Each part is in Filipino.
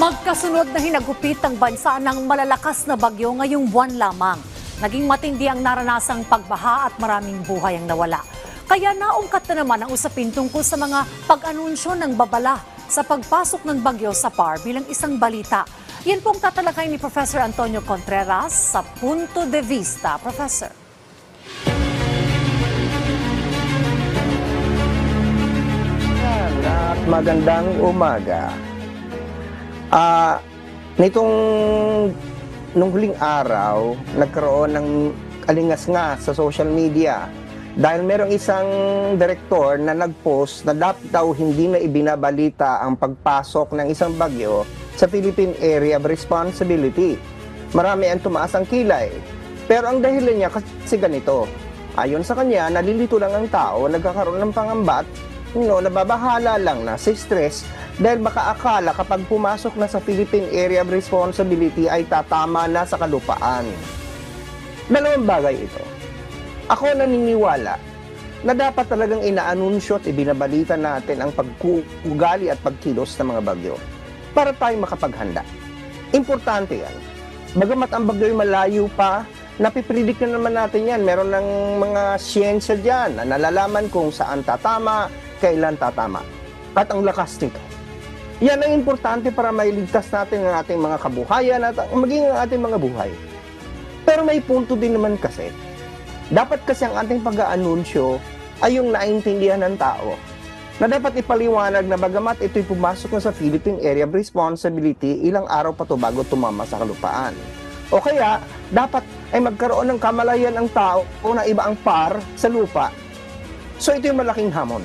Magkasunod na hinagupit ang bansa ng malalakas na bagyo ngayong buwan lamang. Naging matindi ang naranasang pagbaha at maraming buhay ang nawala. Kaya naungkat na naman ang usapin tungkol sa mga pag-anunsyo ng babala sa pagpasok ng bagyo sa PAR bilang isang balita. Yan pong tatalakay ni Professor Antonio Contreras sa Punto de Vista. Professor. Magandang umaga. Ah, nitong nung huling araw, nagkaroon ng kalingas nga sa social media dahil merong isang direktor na nag-post na dapat daw hindi na ibinabalita ang pagpasok ng isang bagyo sa Philippine Area of Responsibility. Marami ang tumaas ang kilay. Pero ang dahilan niya kasi ganito. Ayon sa kanya, nalilito lang ang tao, nagkakaroon ng pangambat, no, nababahala lang na si stress dahil baka akala kapag pumasok na sa Philippine Area of Responsibility ay tatama na sa kalupaan. Dalawang bagay ito. Ako naniniwala na dapat talagang inaanunsyo at ibinabalita natin ang pagkugali at pagkilos ng mga bagyo para tayo makapaghanda. Importante yan. Bagamat ang bagyo'y malayo pa, napipredict na naman natin yan. Meron ng mga siyensya dyan na nalalaman kung saan tatama, kailan tatama. At ang lakas nito. Yan ang importante para mailigtas natin ang ating mga kabuhayan at maging ang ating mga buhay. Pero may punto din naman kasi. Dapat kasi ang ating pag-aanunsyo ay yung naintindihan ng tao na dapat ipaliwanag na bagamat ito'y pumasok na sa Philippine Area of Responsibility, ilang araw pa to bago tumama sa kalupaan. O kaya, dapat ay magkaroon ng kamalayan ang tao o na iba ang par sa lupa. So ito yung malaking hamon.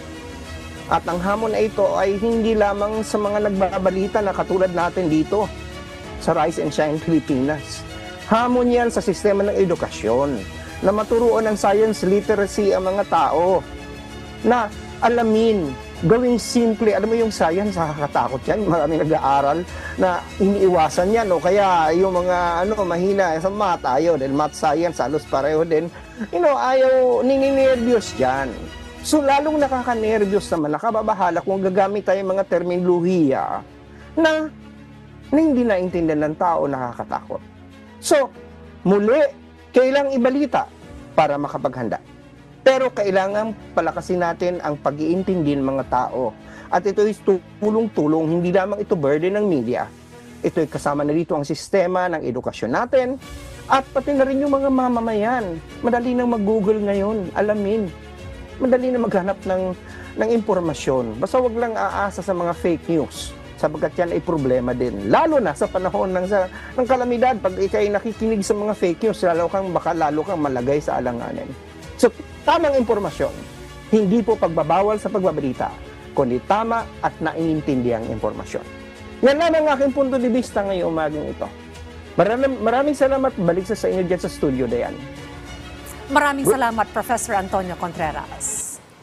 At ang hamon na ito ay hindi lamang sa mga nagbabalita na katulad natin dito sa Rise and Shine Pilipinas. Hamon yan sa sistema ng edukasyon na maturuan ng science literacy ang mga tao na alamin, gawing simple. Alam mo yung science, nakakatakot yan. Maraming nag-aaral na iniiwasan yan. O kaya yung mga ano, mahina sa math, ayaw din. Math science, halos pareho din. You know, ayaw, nininervyos yan. So, lalong nakaka-nervyos naman, nakababahala kung gagamit tayo mga terminolohiya na, na hindi naintindihan ng tao, nakakatakot. So, muli, kailang ibalita para makapaghanda. Pero kailangan palakasin natin ang pag-iintindi ng mga tao. At ito ay tulong-tulong, hindi lamang ito burden ng media. Ito ay kasama na dito ang sistema ng edukasyon natin at pati na rin yung mga mamamayan. Madali nang mag-google ngayon, alamin. Madali na maghanap ng, ng impormasyon. Basta wag lang aasa sa mga fake news sapagkat yan ay problema din. Lalo na sa panahon ng, sa, ng kalamidad, pag ikay nakikinig sa mga fake news, lalo kang, baka lalo kang malagay sa alanganin. So, tamang impormasyon, hindi po pagbabawal sa pagbabalita, kundi tama at naiintindihang impormasyon. Yan lang ang aking punto de vista ngayong umagang ito. Maraming, maraming salamat. Balik sa sa inyo dyan sa studio, Dayan. Maraming salamat, Professor Antonio Contreras.